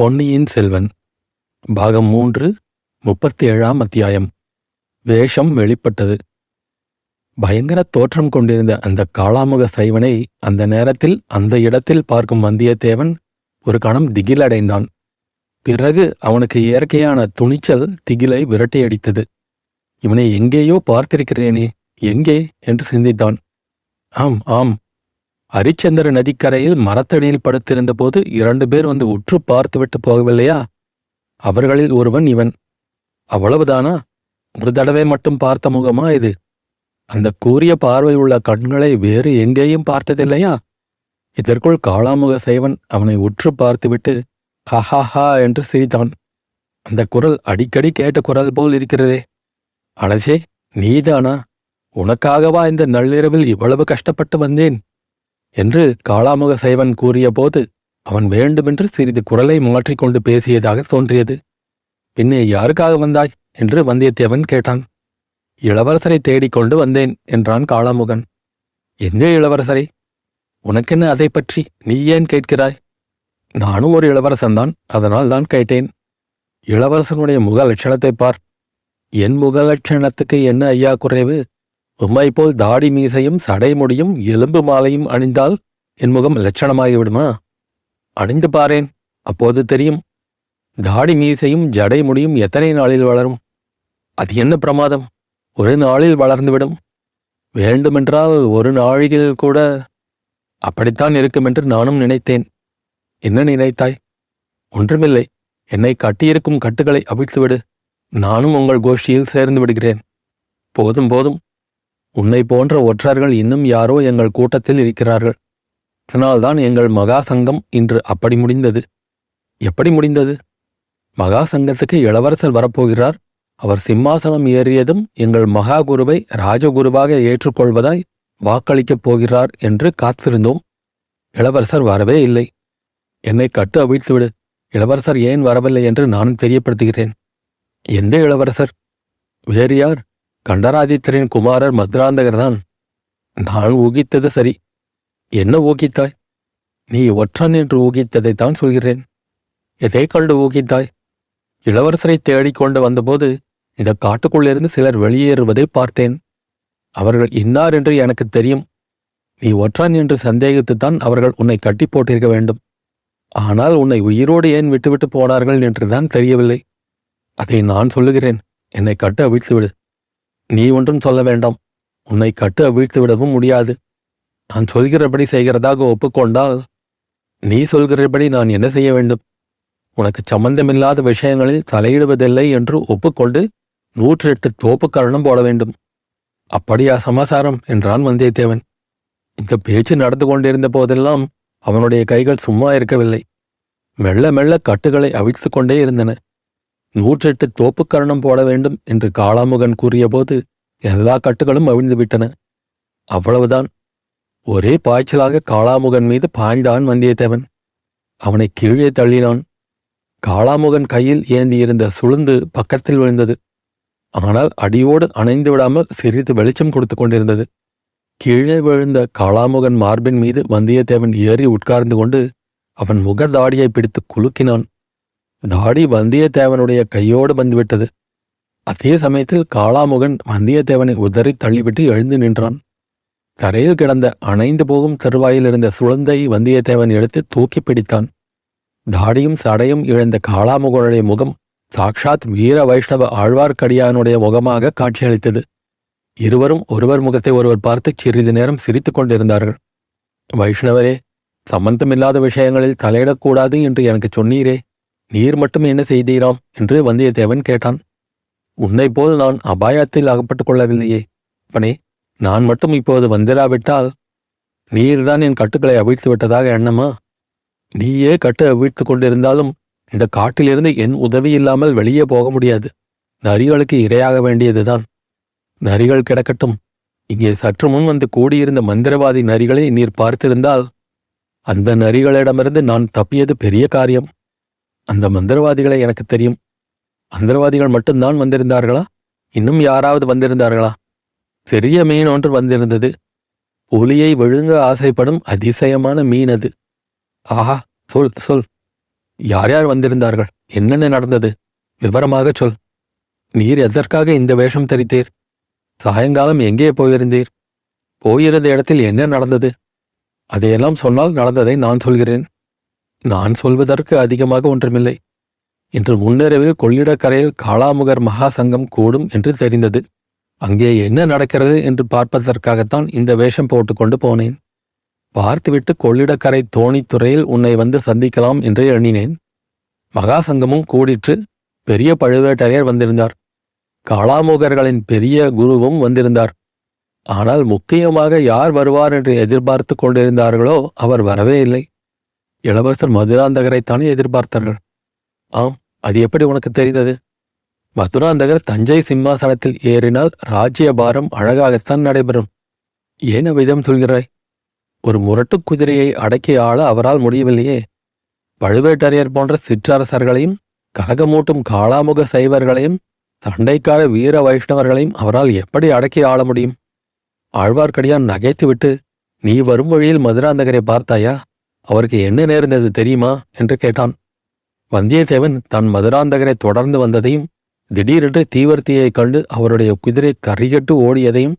பொன்னியின் செல்வன் பாகம் மூன்று முப்பத்தி ஏழாம் அத்தியாயம். வேஷம் வெளிப்பட்டது. பயங்கர தோற்றம் கொண்டிருந்த அந்த காளாமுக சைவனை அந்த நேரத்தில் அந்த இடத்தில் பார்க்கும் வந்தியத்தேவன் ஒரு கணம் திகிலடைந்தான். பிறகு அவனுக்கு இயற்கையான துணிச்சல் திகிலை விரட்டியடித்தது. இவனை எங்கேயோ பார்த்திருக்கிறேனே எங்கே? என்று சிந்தித்தான். ஆம் ஆம் அரிச்சந்திர நதிக்கரையில் மரத்தடியில் படுத்திருந்தபோது இரண்டு பேர் வந்து உற்று பார்த்துவிட்டு போகவில்லையா? அவர்களில் ஒருவன் இவன். அவ்வளவுதானா? ஒரு தடவை மட்டும் பார்த்த முகமா இது? அந்த கூரிய பார்வை உள்ள கண்களை வேறு எங்கேயும் பார்த்ததில்லையா? இதற்குள் காளாமுக சைவன் அவனை உற்று பார்த்துவிட்டு ஹஹாஹா என்று சிரித்தான். அந்த குரல் அடிக்கடி கேட்ட குரல் போல் இருக்கிறதே. அடச்சே நீதானா? உனக்காகவா இந்த நள்ளிரவில் இவ்வளவு கஷ்டப்பட்டு வந்தேன்? என்று காளாமுக சைவன் கூறியபோது அவன் வேண்டுமென்று சிறிது குரலை மாற்றிக்கொண்டு பேசியதாக தோன்றியது. பின்னே யாருக்காக வந்தாய்? என்று வந்தியத்தேவன் கேட்டான். இளவரசரை தேடிக்கொண்டு வந்தேன் என்றான் காளாமுகன். எங்கே இளவரசரை? உனக்கென்ன அதை பற்றி நீ ஏன் கேட்கிறாய்? நானும் ஒரு இளவரசன்தான் அதனால் தான் கேட்டேன். இளவரசனுடைய முக லட்சணத்தை பார். என் முக லட்சணத்துக்கு என்ன ஐயா குறைவு? உம்மை போல் தாடி மீசையும் சடைமுடியும் எலும்பு மாலையும் அணிந்தால் என் முகம் லட்சணமாகிவிடுமா? அணிந்து பாரேன். அப்போது தெரியும். தாடி மீசையும் ஜடை முடியும் எத்தனை நாளில் வளரும்? அது என்ன பிரமாதம்? ஒரு நாளில் வளர்ந்துவிடும். வேண்டுமென்றால் ஒரு நாழியில் கூட அப்படித்தான் இருக்கும் என்று நானும் நினைத்தேன். என்ன நினைத்தாய்? ஒன்றுமில்லை. என்னை கட்டியிருக்கும் கட்டுகளை அவிழ்த்துவிடு. நானும் உங்கள் கோஷ்டியில் சேர்ந்து விடுகிறேன். போதும் போதும். உன்னை போன்ற ஒற்றர்கள் இன்னும் யாரோ எங்கள் கூட்டத்தில் இருக்கிறார்கள். அதனால்தான் எங்கள் மகா சங்கம் இன்று அப்படி முடிந்தது. எப்படி முடிந்தது? மகா சங்கத்துக்கு இளவரசர் வரப்போகிறார். அவர் சிம்மாசனம் ஏறியதும் எங்கள் மகா குருவை ராஜகுருவாக ஏற்றுக்கொள்வதாய் வாக்களிக்கப் போகிறார் என்று காத்திருந்தோம். இளவரசர் வரவே இல்லை. என்னை கட்டு அவிழ்த்துவிடு. இளவரசர் ஏன் வரவில்லை என்று நானும் தெரியப்படுத்துகிறேன். எந்த இளவரசர்? வேறு யார்? கண்டராதித்தரின் குமாரர் மதுராந்தகர்தான். நான் ஊகித்தது சரி. என்ன ஊகித்தாய்? நீ ஒற்றன் என்று ஊகித்ததைத்தான் சொல்கிறேன். எதை கண்டு ஊகித்தாய்? இளவரசரை தேடிக்கொண்டு வந்தபோது இந்த காட்டுக்குள்ளிருந்து சிலர் வெளியேறுவதை பார்த்தேன். அவர்கள் இன்னார் என்று எனக்கு தெரியும். நீ ஒற்றன் என்று சந்தேகித்துத்தான் அவர்கள் உன்னை கட்டி போட்டிருக்க வேண்டும். ஆனால் உன்னை உயிரோடு ஏன் விட்டுவிட்டு போனார்கள் என்றுதான் தெரியவில்லை. அதை நான் சொல்லுகிறேன். என்னை கட்ட அவிழ்த்துவிடு. நீ ஒன்றும் சொல்ல வேண்டாம். உன்னை கட்டு அவிழ்த்து விடவும் முடியாது. நான் சொல்கிறபடி செய்கிறதாக ஒப்புக்கொண்டால் நீ சொல்கிறபடி நான் என்ன செய்ய வேண்டும்? உனக்கு சம்பந்தமில்லாத விஷயங்களில் தலையிடுவதில்லை என்று ஒப்புக்கொண்டு நூற்றி எட்டு தோப்பு கரணம் போட வேண்டும். அப்படியா சமாசாரம்? என்றான் வந்தியத்தேவன். இந்த பேச்சு நடந்து கொண்டிருந்த போதெல்லாம் அவனுடைய கைகள் சும்மா இருக்கவில்லை. மெல்ல மெல்ல கட்டுகளை அவிழ்த்து கொண்டே இருந்தன. நூற்றெட்டு தோப்புக்கரணம் போட வேண்டும் என்று காளாமுகன் கூறியபோது எல்லா கட்டுகளும் அவிழ்ந்துவிட்டன. அவ்வளவுதான். ஒரே பாய்ச்சலாக காளாமுகன் மீது பாய்ந்தான் வந்தியத்தேவன். அவனை கீழே தள்ளினான். காளாமுகன் கையில் ஏந்தியிருந்த சுளுந்து பக்கத்தில் விழுந்தது. ஆனால் அடியோடு அணைந்து விடாமல் சிறிது வெளிச்சம் கொடுத்து கொண்டிருந்தது. கீழே விழுந்த காளாமுகன் மார்பின் மீது வந்தியத்தேவன் ஏறி உட்கார்ந்து கொண்டு அவன் முகதாடியை பிடித்து குலுக்கினான். தாடி வந்தியத்தேவனுடைய கையோடு வந்துவிட்டது. அதே சமயத்தில் காளாமுகன் வந்தியத்தேவனை உதறி தள்ளிவிட்டு எழுந்து நின்றான். தரையில் கிடந்த அணைந்து போகும் தருவாயில் இருந்த சுழந்தை வந்தியத்தேவன் எடுத்து தூக்கி பிடித்தான். தாடியும் சடையும் இழந்த காளாமுகனுடைய முகம் சாக்ஷாத் வீர வைஷ்ணவ ஆழ்வார்க்கடியானுடைய முகமாக காட்சியளித்தது. இருவரும் ஒருவர் முகத்தை ஒருவர் பார்த்து சிறிது நேரம் சிரித்துக் கொண்டிருந்தார்கள். வைஷ்ணவரே சம்பந்தமில்லாத விஷயங்களில் தலையிடக்கூடாது என்று எனக்கு சொன்னீரே. நீர் மட்டும் என்ன செய்தீராம்? என்று வந்தியத்தேவன் கேட்டான். உன்னை போல் நான் அபாயத்தில் அகப்பட்டுக் கொள்ளவில்லையே. அப்பனே நான் மட்டும் இப்போது வந்திராவிட்டால் நீர்தான் என் கட்டுக்களை அவிழ்த்து விட்டதாக எண்ணமா? நீயே கட்டு அவிழ்த்து கொண்டிருந்தாலும் இந்த காட்டிலிருந்து என் உதவி இல்லாமல் வெளியே போக முடியாது. நரிகளுக்கு இரையாக வேண்டியதுதான். நரிகள் கிடக்கட்டும். இங்கே சற்று முன் வந்து கூடியிருந்த மந்திரவாதி நரிகளை நீர் பார்த்திருந்தால் அந்த நரிகளிடமிருந்து நான் தப்பியது பெரிய காரியம். அந்த மந்திரவாதிகளை எனக்கு தெரியும். மந்திரவாதிகள் மட்டும்தான் வந்திருந்தார்களா? இன்னும் யாராவது வந்திருந்தார்களா? பெரிய மீன் ஒன்று வந்திருந்தது. புலியை விழுங்க ஆசைப்படும் அதிசயமான மீன் அது. ஆஹா சொல் சொல். யார் யார் வந்திருந்தார்கள்? என்னென்ன நடந்தது? விவரமாக சொல். நீர் எதற்காக இந்த வேஷம் தரித்தீர்? சாயங்காலம் எங்கே போயிருந்தீர்? போயிருந்த இடத்தில் என்ன நடந்தது? அதையெல்லாம் சொன்னால் நடந்ததை நான் சொல்கிறேன். நான் சொல்வதற்கு அதிகமாக ஒன்றுமில்லை இன்று முன்னிரவில் கொள்ளிடக்கரையில் காளாமுகர் மகா சங்கம் கூடும் என்று தெரிந்தது. அங்கே என்ன நடக்கிறது என்று பார்ப்பதற்காகத்தான் இந்த வேஷம் போட்டுக்கொண்டு போனேன். பார்த்துவிட்டு கொள்ளிடக்கரை தோணித்துறையில் உன்னை வந்து சந்திக்கலாம் என்று எண்ணினேன். மகா சங்கமும் கூடிற்று பெரிய பழுவேட்டரையர் வந்திருந்தார். காளாமுகர்களின் பெரிய குருவும் வந்திருந்தார். ஆனால் முக்கியமாக யார் வருவார் என்று எதிர்பார்த்து கொண்டிருந்தார்களோ அவர் வரவே இல்லை. இளவரசர் மதுராந்தகரைத்தானே எதிர்பார்த்தார்கள்? ஆம் அது எப்படி உனக்கு தெரிந்தது? மதுராந்தகர் தஞ்சை சிம்மாசனத்தில் ஏறினால் ராஜ்யபாரம் அழகாகத்தான் நடைபெறும். ஏன் அவ்விதம் சொல்கிறாய்? ஒரு முரட்டுக் குதிரையை அடக்கி ஆள அவரால் முடியவில்லையே. பழுவேட்டரையர் போன்ற சிற்றரசர்களையும் கலகமூட்டும் காளாமுக சைவர்களையும் சண்டைக்கார வீர வைஷ்ணவர்களையும் அவரால் எப்படி அடக்கி ஆள முடியும்? ஆழ்வார்க்கடியான் நகைத்துவிட்டு நீ வரும் வழியில் மதுராந்தகரை பார்த்தாயா? அவருக்கு என்ன நேர்ந்தது தெரியுமா? என்று கேட்டான். வந்தியத்தேவன் தன் மதுராந்தகரை தொடர்ந்து வந்ததையும் திடீரென்று தீவர்த்தியைக் கண்டு அவருடைய குதிரை தறிகட்டு ஓடியதையும்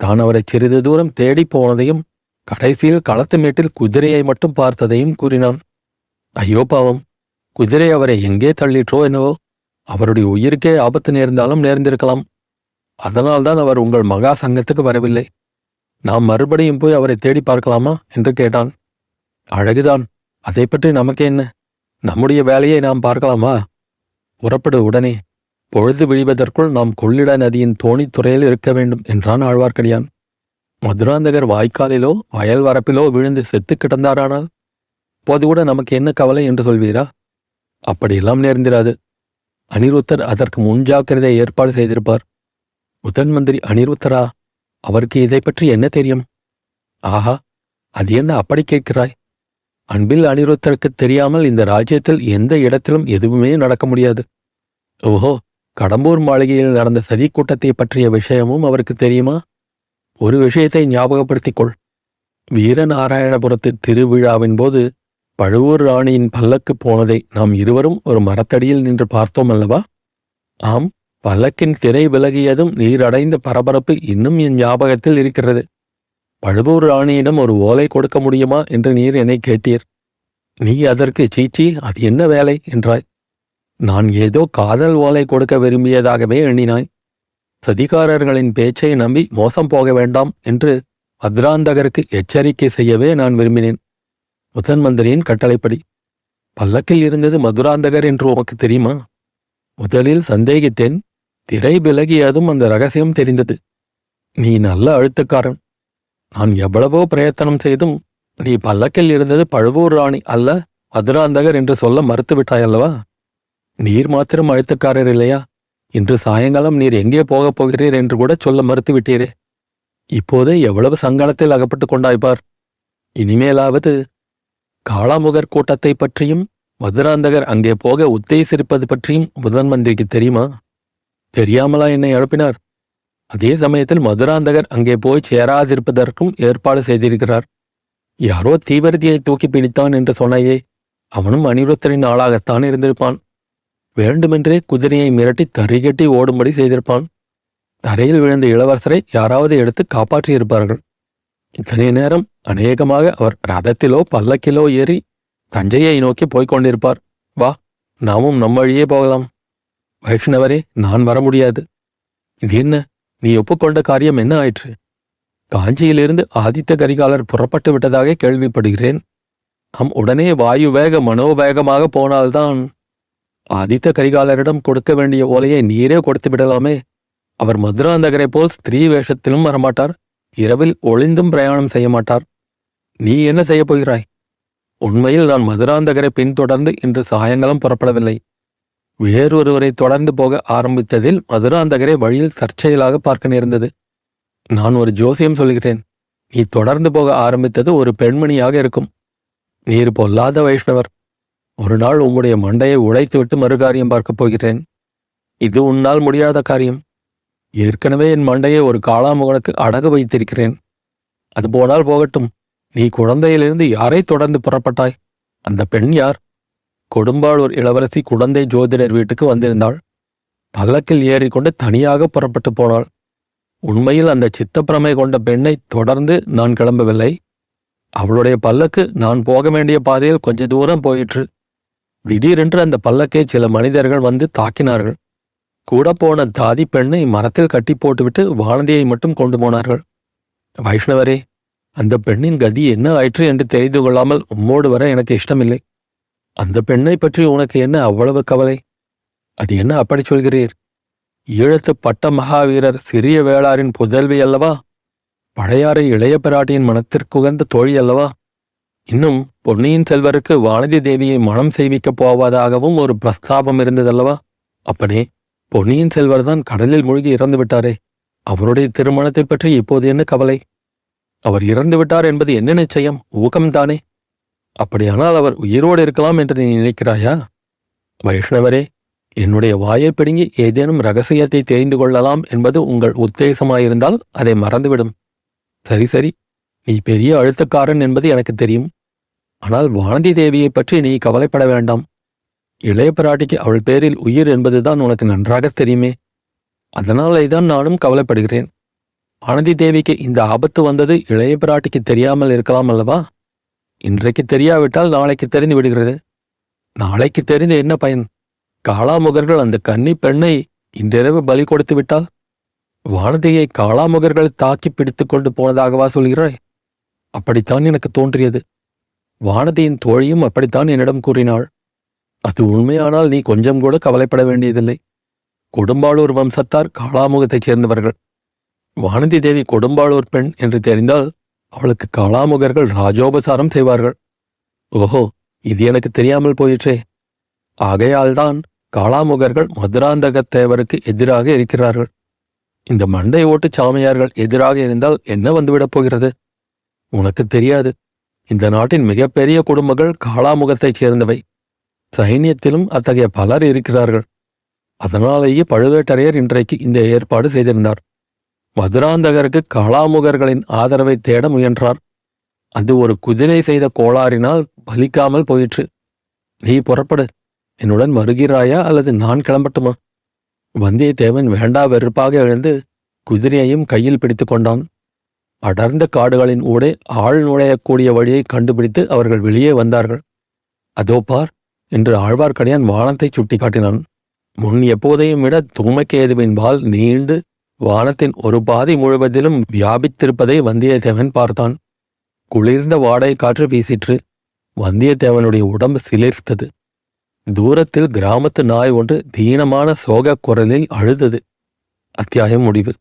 தான் அவரை சிறிது தூரம் தேடிப் போனதையும் கடைசியில் களத்து மேட்டில் குதிரையை மட்டும் பார்த்ததையும் கூறினான். ஐயோ பாவம்! குதிரை அவரை எங்கே தள்ளிற்றோ என்னவோ அவருடைய உயிருக்கே ஆபத்து நேர்ந்தாலும் நேர்ந்திருக்கலாம். அதனால்தான் அவர் உங்கள் மகா சங்கத்துக்கு வரவில்லை. நாம் மறுபடியும் போய் அவரை தேடி பார்க்கலாமா? என்று கேட்டான். அழகுதான். அதை பற்றி நமக்கு என்ன? நம்முடைய வேலையை நாம் பார்க்கலாமா? புறப்படு உடனே. பொழுது விழிவதற்குள் நாம் கொள்ளிட நதியின் தோணித்துறையில் இருக்க வேண்டும் என்றான் ஆழ்வார்க்கடியான். மதுராந்தகர் வாய்க்காலிலோ வயல் வரப்பிலோ விழுந்து செத்து கிடந்தாரானால்? போது கூட நமக்கு என்ன கவலை என்று சொல்வீரா? அப்படியெல்லாம் நேர்ந்திராது. அனிருத்தர் அதற்கு முன்ஜாக்கிரதை ஏற்பாடு செய்திருப்பார். முதன் மந்திரி அனிருத்தரா அவருக்கு இதை பற்றி என்ன தெரியும்? ஆஹா அது என்ன அப்படி கேட்கிறாய்? அன்பில் அனிருத்தருக்கு தெரியாமல் இந்த ராஜ்யத்தில் எந்த இடத்திலும் எதுவுமே நடக்க முடியாது. ஓஹோ கடம்பூர் மாளிகையில் நடந்த சதி கூட்டத்தை பற்றிய விஷயமும் அவருக்கு தெரியுமா? ஒரு விஷயத்தை ஞாபகப்படுத்திக் கொள் வீரநாராயணபுரத்து திருவிழாவின் போது பழுவூர் ராணியின் பல்லக்கு போனதை நாம் இருவரும் ஒரு மரத்தடியில் நின்று பார்த்தோம் அல்லவா? ஆம் பல்லக்கின் திரை விலகியதும் நீரடைந்த பரபரப்பு இன்னும் என் ஞாபகத்தில் இருக்கிறது. பழுவூர் ராணியிடம் ஒரு ஓலை கொடுக்க முடியுமா என்று நீர் என்னை கேட்டீர். நீ அதற்கு சீச்சி அது என்ன வேலை என்றாய். நான் ஏதோ காதல் ஓலை கொடுக்க விரும்பியதாகவே எண்ணினாய். சதிகாரர்களின் பேச்சை நம்பி மோசம் போக வேண்டாம் என்று மதுராந்தகருக்கு எச்சரிக்கை செய்யவே நான் விரும்பினேன். முதன் மந்திரியின் கட்டளைப்படி பல்லக்கில் இருந்தது மதுராந்தகர் என்று உமக்கு தெரியுமா? முதலில் சந்தேகித்தேன் திரை விலகியதும் அந்த ரகசியம் தெரிந்தது. நீ நல்ல அழுத்தக்காரன். நான் எவ்வளவோ பிரயத்தனம் செய்தும் நீ பல்லக்கில் இருந்தது பழுவூர் ராணி அல்ல மதுராந்தகர் என்று சொல்ல மறுத்துவிட்டாய் அல்லவா நீர் மாத்திரம் அழுத்தக்காரர் இல்லையா? இன்று சாயங்காலம் நீர் எங்கே போகப் போகிறீர் என்று கூட சொல்ல மறுத்து விட்டீரே இப்போதே எவ்வளவு சங்கடத்தில் அகப்பட்டுக் கொண்டாய்பார் இனிமேலாவது காளாமுகர் கூட்டத்தை பற்றியும் மதுராந்தகர் அங்கே போக உத்தேசிருப்பது பற்றியும் முதன் மந்திரிக்கு தெரியுமா? தெரியாமலா என்னை எழுப்பினார்? அதே சமயத்தில் மதுராந்தகர் அங்கே போய் சேராதிருப்பதற்கும் ஏற்பாடு செய்திருக்கிறார். யாரோ தீவிரதியை தூக்கி பிடித்தான் என்று சொன்னையே அவனும் அனிருத்தரின் ஆளாகத்தான் இருந்திருப்பான். வேண்டுமென்றே குதிரையை மிரட்டி தறிகட்டி ஓடும்படி செய்திருப்பான். தரையில் விழுந்த இளவரசரை யாராவது எடுத்து காப்பாற்றியிருப்பார்கள். இத்தனை நேரம் அநேகமாக அவர் ரதத்திலோ பல்லக்கிலோ ஏறி தஞ்சையை நோக்கி போய்க் கொண்டிருப்பார். வா நாமும் நம் வழியே போகலாம். வைஷ்ணவரே நான் வர முடியாது. இது என்ன? நீ ஒப்புக்கொண்ட காரியம் என்ன ஆயிற்று? காஞ்சியிலிருந்து ஆதித்த கரிகாலர் புறப்பட்டு விட்டதாக கேள்விப்படுகிறேன். நாம் உடனே வாயு வேக மனோவேகமாக போனால்தான் ஆதித்த கரிகாலரிடம் கொடுக்க வேண்டிய ஓலையை நீரே கொடுத்து விடலாமே. அவர் மதுராந்தகரை போல் ஸ்திரீ வேஷத்திலும் வரமாட்டார். இரவில் ஒளிந்தும் பிரயாணம் செய்ய மாட்டார். நீ என்ன செய்யப் போகிறாய்? உண்மையில் நான் மதுராந்தகரை பின்தொடர்ந்து இன்று சாயங்காலம் புறப்படவில்லை. வேறொருவரை தொடர்ந்து போக ஆரம்பித்ததில் மதுராந்தகரை வழியில் தற்செயலாக பார்க்க நேர்ந்தது. நான் ஒரு ஜோசியம் சொல்கிறேன். நீ தொடர்ந்து போக ஆரம்பித்தது ஒரு பெண்மணியாக இருக்கும். நீர் பொல்லாத வைஷ்ணவர். ஒரு நாள் உங்களுடைய மண்டையை உடைத்துவிட்டு மறுகாரியம் பார்க்கப் போகிறேன். இது உன்னால் முடியாத காரியம். ஏற்கனவே என் மண்டையை ஒரு காளாமுகனுக்கு அடகு வைத்திருக்கிறேன். அது போனால் போகட்டும். நீ குழந்தையிலிருந்து யாரை தொடர்ந்து புறப்பட்டாய்? அந்த பெண் யார்? கொடும்பாளூர் இளவரசி குடந்தை ஜோதிடர் வீட்டுக்கு வந்திருந்தாள். பல்லக்கில் ஏறிக்கொண்டு தனியாக புறப்பட்டு போனாள். உண்மையில் அந்த சித்தப்பிரமை கொண்ட பெண்ணை தொடர்ந்து நான் கிளம்பவில்லை. அவளுடைய பல்லக்கு நான் போக வேண்டிய பாதையில் கொஞ்ச தூரம் போயிற்று. திடீரென்று அந்த பல்லக்கை சில மனிதர்கள் வந்து தாக்கினார்கள். கூட போன தாதி பெண்ணை மரத்தில் கட்டி போட்டுவிட்டு வானதியை மட்டும் கொண்டு போனார்கள். வைஷ்ணவரே அந்த பெண்ணின் கதி என்ன ஆயிற்று என்று தெரிந்து கொள்ளாமல் உம்மோடு வர எனக்கு இஷ்டமில்லை. அந்த பெண்ணை பற்றி உனக்கு என்ன அவ்வளவு கவலை? அது என்ன அப்படி சொல்கிறீர்? ஈழத்து பட்ட மகாவீரர் சிறிய வேளாரின் புதல்வி அல்லவா? பழையாறை இளைய பிராட்டியின் மனத்திற்குகந்த தோழி அல்லவா? இன்னும் பொன்னியின் செல்வருக்கு வானதி தேவியை மனம் செய்விக்கப் போவதாகவும் ஒரு பிரஸ்தாபம் இருந்ததல்லவா? அப்பனே பொன்னியின் செல்வர் தான் கடலில் மூழ்கி இறந்து விட்டாரே. அவருடைய திருமணத்தைப் பற்றி இப்போது என்ன கவலை? அவர் இறந்து விட்டார் என்பது என்ன நிச்சயம்? ஊக்கம்தானே? அப்படியானால் அவர் உயிரோடு இருக்கலாம் என்று நீ நினைக்கிறாயா? வைஷ்ணவரே என்னுடைய வாயை பிடுங்கி ஏதேனும் ரகசியத்தை தெரிந்து கொள்ளலாம் என்பது உங்கள் உத்தேசமாயிருந்தால் அதை மறந்துவிடும். சரி சரி. நீ பெரிய அழுத்தக்காரன் என்பது எனக்கு தெரியும். ஆனால் வானதி தேவியைப் பற்றி நீ கவலைப்பட வேண்டாம். இளைய பிராட்டிக்கு அவள் பேரில் உயிர் என்பதுதான் உனக்கு நன்றாக தெரியுமே. அதனாலே தான் நானும் கவலைப்படுகிறேன். வானதி தேவிக்கு இந்த ஆபத்து வந்தது இளைய பிராட்டிக்கு தெரியாமல் இருக்கலாம் அல்லவா? இன்றைக்கு தெரியாவிட்டால் நாளைக்கு தெரிந்து விடுகிறது. நாளைக்கு தெரிந்து என்ன பயன்? காளாமுகர்கள் அந்த கன்னி பெண்ணை இன்றிரவு பலி கொடுத்து விட்டால்? வானதியை காளாமுகர்கள் தாக்கி பிடித்து கொண்டு போனதாகவா சொல்கிறாய்? அப்படித்தான் எனக்கு தோன்றியது. வானதியின் தோழியும் அப்படித்தான் என்னிடம் கூறினாள். அது உண்மையானால் நீ கொஞ்சம் கூட கவலைப்பட வேண்டியதில்லை. கொடும்பாளூர் வம்சத்தார் காளாமுகத்தைச் சேர்ந்தவர்கள். வானதி தேவி கொடும்பாளூர் பெண் என்று தெரிந்தால் அவளுக்கு காளாமுகர்கள் ராஜோபசாரம் செய்வார்கள். ஓஹோ இது எனக்கு தெரியாமல் போயிற்றே. ஆகையால்தான் காளாமுகர்கள் மதுராந்தகத் தேவருக்கு எதிராக இருக்கிறார்கள். இந்த மண்டை ஓட்டு சாமியார்கள் எதிராக இருந்தால் என்ன வந்துவிடப் போகிறது? உனக்கு தெரியாது. இந்த நாட்டின் மிகப்பெரிய குடும்பங்கள் காளாமுகத்தைச் சேர்ந்தவை. சைன்யத்திலும் அத்தகைய பலர் இருக்கிறார்கள். அதனாலேயே பழுவேட்டரையர் இன்றைக்கு இந்த ஏற்பாடு செய்திருந்தார். மதுராந்தகருக்கு காளாமுகர்களின் ஆதரவை தேட முயன்றார். அது ஒரு குதிரை செய்த கோளாறினால் பலிக்காமல் போயிற்று. நீ புறப்படு. என்னுடன் வருகிறாயா அல்லது நான் கிளம்பட்டுமா? வந்தியத்தேவன் வேண்டா வெறுப்பாக எழுந்து குதிரையையும் கையில் பிடித்து கொண்டான். அடர்ந்த காடுகளின் ஊடே ஆள் நுழையக்கூடிய வழியை கண்டுபிடித்து அவர்கள் வெளியே வந்தார்கள். அதோ பார் என்று ஆழ்வார்க்கடியான் வானத்தை சுட்டிக்காட்டினான். முன் எப்போதையும் விட தூமக்கேதுவின் பால் நீண்டு வானத்தின் ஒரு பாதி முழுவதிலும் வியாபித்திருப்பதை வந்தியத்தேவன் பார்த்தான். குளிர்ந்த வாடை காற்று வீசிற்று. வந்தியத்தேவனுடைய உடம்பு சிலிர்த்தது. தூரத்தில் கிராமத்து நாய் ஒன்று தீனமான சோகக் குரலில் அழுதது. அத்தியாயம் முடிவு.